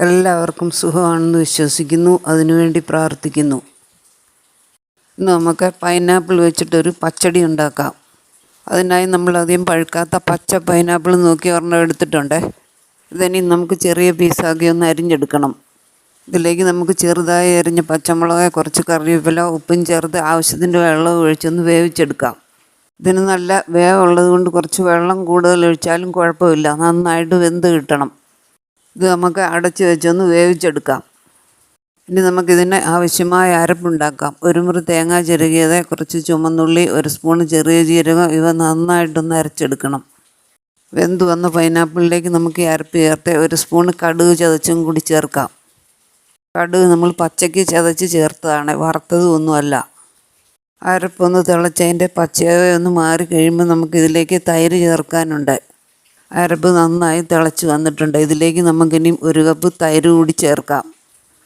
എല്ലാവർക്കും സുഖമാണെന്ന് വിശ്വസിക്കുന്നു. അതിനുവേണ്ടി പ്രാർത്ഥിക്കുന്നു. നമുക്ക് പൈനാപ്പിൾ വെച്ചിട്ടൊരു പച്ചടി ഉണ്ടാക്കാം. അതിനായി നമ്മൾ അധികം പഴുക്കാത്ത പച്ച പൈനാപ്പിൾ നോക്കി ഒരെണ്ണം എടുത്തിട്ടുണ്ട്. ഇതിനി നമുക്ക് ചെറിയ പീസാക്കി ഒന്ന് അരിഞ്ഞെടുക്കണം. ഇതിലേക്ക് നമുക്ക് ചെറുതായി അരിഞ്ഞ പച്ചമുളക് കുറച്ച് കറിവേപ്പില ഉപ്പും ചേർത്ത് ആവശ്യത്തിന്റെ വെള്ളം ഒഴിച്ചൊന്ന് വേവിച്ചെടുക്കാം. ഇതിന് നല്ല വേവുള്ളത് കൊണ്ട് കുറച്ച് വെള്ളം കൂടുതൽ ഒഴിച്ചാലും കുഴപ്പമില്ല. നന്നായിട്ട് വെന്ത് കിട്ടണം. ഇത് നമുക്ക് അടച്ച് വെച്ചൊന്ന് വേവിച്ചെടുക്കാം. ഇനി നമുക്കിതിന് ആവശ്യമായ അരപ്പുണ്ടാക്കാം. ഒരു മുറി തേങ്ങ ചെറുകിയത് കുറച്ച് ചുമന്നുള്ളി ഒരു സ്പൂൺ ചെറിയ ജീരകം ഇവ നന്നായിട്ടൊന്ന് അരച്ചെടുക്കണം. വെന്ത് വന്ന പൈനാപ്പിളിലേക്ക് നമുക്ക് ഈ അരപ്പ് ചേർത്ത് ഒരു സ്പൂൺ കടുക് ചതച്ചും കൂടി ചേർക്കാം. കടുക് നമ്മൾ പച്ചയ്ക്ക് ചതച്ച് ചേർത്തതാണ് വറുത്തതും ഒന്നുമല്ല അരപ്പൊന്ന് തിളച്ചതിന്റെ പച്ചയൊന്ന് മാറി കഴിയുമ്പോൾ നമുക്കിതിലേക്ക് തൈര് ചേർക്കാനുണ്ട്. അരപ്പ് നന്നായി തിളച്ച് വന്നിട്ടുണ്ട്. ഇതിലേക്ക് നമുക്കിനി ഒരു കപ്പ് തൈര് കൂടി ചേർക്കാം.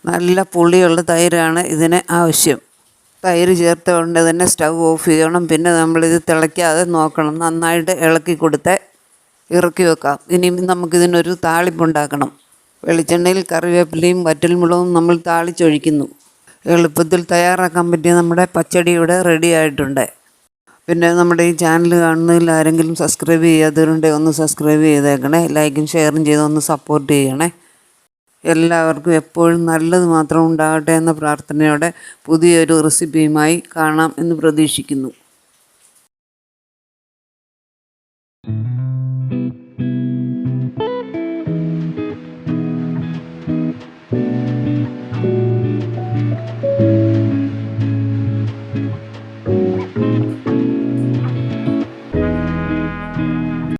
നല്ല പുളിയുള്ള തൈരാണ് ഇതിന് ആവശ്യം. തൈര് ചേർത്ത ഉടനെ തന്നെ സ്റ്റൗ ഓഫ് ചെയ്യണം. പിന്നെ നമ്മളിത് തിളയ്ക്കാതെ നോക്കണം. നന്നായിട്ട് ഇളക്കി കൊടുത്ത് ഇറക്കി വെക്കാം. ഇനി നമുക്കിതിനൊരു താളിപ്പുണ്ടാക്കണം വെളിച്ചെണ്ണയിൽ കറിവേപ്പിലയും വറ്റൽമുളകും നമ്മൾ താളിച്ചൊഴിക്കുന്നു. എളുപ്പത്തിൽ തയ്യാറാക്കാൻ പറ്റിയ നമ്മുടെ പച്ചടി ഇവിടെ റെഡി ആയിട്ടുണ്ട്. പിന്നെ നമ്മുടെ ഈ ചാനൽ കാണുന്നതിൽ ആരെങ്കിലും സബ്സ്ക്രൈബ് ചെയ്യാത്തവരുണ്ടെങ്കിൽ ഒന്ന് സബ്സ്ക്രൈബ് ചെയ്തേക്കണേ. ലൈക്കും ഷെയറും ചെയ്ത് ഒന്ന് സപ്പോർട്ട് ചെയ്യണേ. എല്ലാവർക്കും എപ്പോഴും നല്ലത് മാത്രം ഉണ്ടാകട്ടെ എന്ന പ്രാർത്ഥനയോടെ പുതിയൊരു റെസിപ്പിയുമായി കാണാം എന്ന് പ്രതീക്ഷിക്കുന്നു.